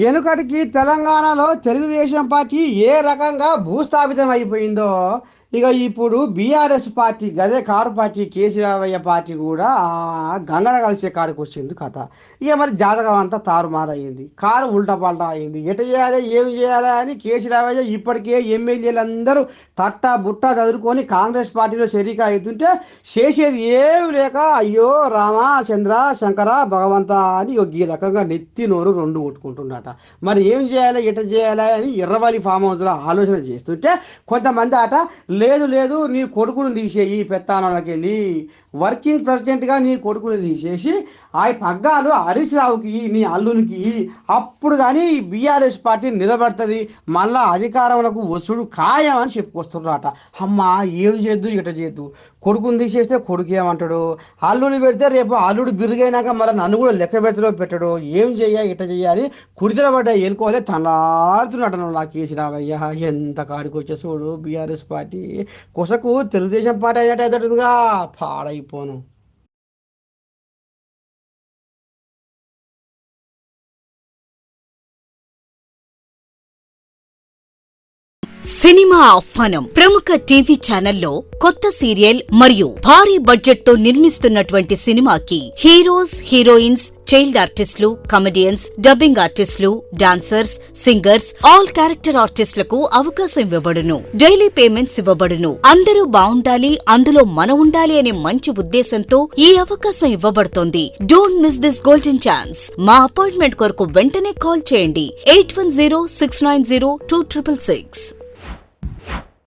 వెనుకటికి తెలంగాణలో తెలుగుదేశం పార్టీ ఏ రకంగా భూస్థాపితం అయిపోయిందో ఇక ఇప్పుడు బీఆర్ఎస్ పార్టీ గదే కారు పార్టీ కేసీరావయ్య పార్టీ కూడా గంగన కలిసే కాడికి వచ్చింది కథ. ఇక మరి జాతకం అంతా తారుమారయ్యింది. కారు ఉల్టపల్టా అయింది ఎట చేయాలి ఏమి చేయాలి అని కేసీరావయ్య ఇప్పటికే ఎమ్మెల్యేలందరూ తట్ట బుట్ట చదువుకొని కాంగ్రెస్ పార్టీలో షరీక అవుతుంటే చేసేది ఏమి లేక అయ్యో రామ చంద్ర శంకర భగవంత అని ఈ రకంగా నెత్తి నోరు రెండు కొట్టుకుంటున్నట మరి ఏం చేయాలి ఎట చేయాలి అని ఎర్రవల్లి ఫామ్ హౌస్లో ఆలోచన చేస్తుంటే కొంతమంది అట లేదు లేదు నీ కొడుకును తీసేయి పెత్తానంలోకి వెళ్ళి వర్కింగ్ ప్రెసిడెంట్గా నీ కొడుకుని తీసేసి ఆ పగ్గాలు హరీష్ రావుకి నీ అల్లునికి. అప్పుడు కానీ బీఆర్ఎస్ పార్టీ నిలబడుతుంది మళ్ళా అధికారంలోకి వస్తుడు ఖాయం అని చెప్పుకొస్తున్నారట అమ్మ ఏం చేద్దు ఇట చేద్దు? కొడుకుని తీసేస్తే కొడుకు ఏమంటాడు? అల్లుని పెడితే రేపు అల్లుడు బిరుగైనాక మళ్ళీ నన్ను కూడా లెక్క పెడతలో పెట్టడు? ఏం చెయ్య ఇట చెయ్యాలి కుడితల పడ్డ ఎలుకోలే తలాడుతున్నాడు నాకు కేసీరావయ్య. ఎంత కాడికి వచ్చే చూడు బీఆర్ఎస్ పార్టీ? కుసకు తెలుగుదేశం పార్టీ అయినట్టు పాడైపోను. సినిమా ఆహ్వానం ప్రముఖ టీవీ ఛానల్లో కొత్త సీరియల్ మరియు భారీ బడ్జెట్తో నిర్మిస్తున్నటువంటి సినిమాకి హీరోస్ హీరోయిన్స్ చైల్డ్ ఆర్టిస్టులు కమెడియన్స్ డబ్బింగ్ ఆర్టిస్టులు డాన్సర్స్ సింగర్స్ ఆల్ క్యారెక్టర్ ఆర్టిస్టులకు అవకాశం ఇవ్వబడును. డైలీ పేమెంట్స్ ఇవ్వబడును. అందరూ బాగుండాలి అందులో మనం ఉండాలి అనే మంచి ఉద్దేశంతో ఈ అవకాశం ఇవ్వబడుతోంది. Don't miss this golden chance మా అపాయింట్మెంట్ కొరకు వెంటనే కాల్ చేయండి. Eight one zero six nine zero two triple six.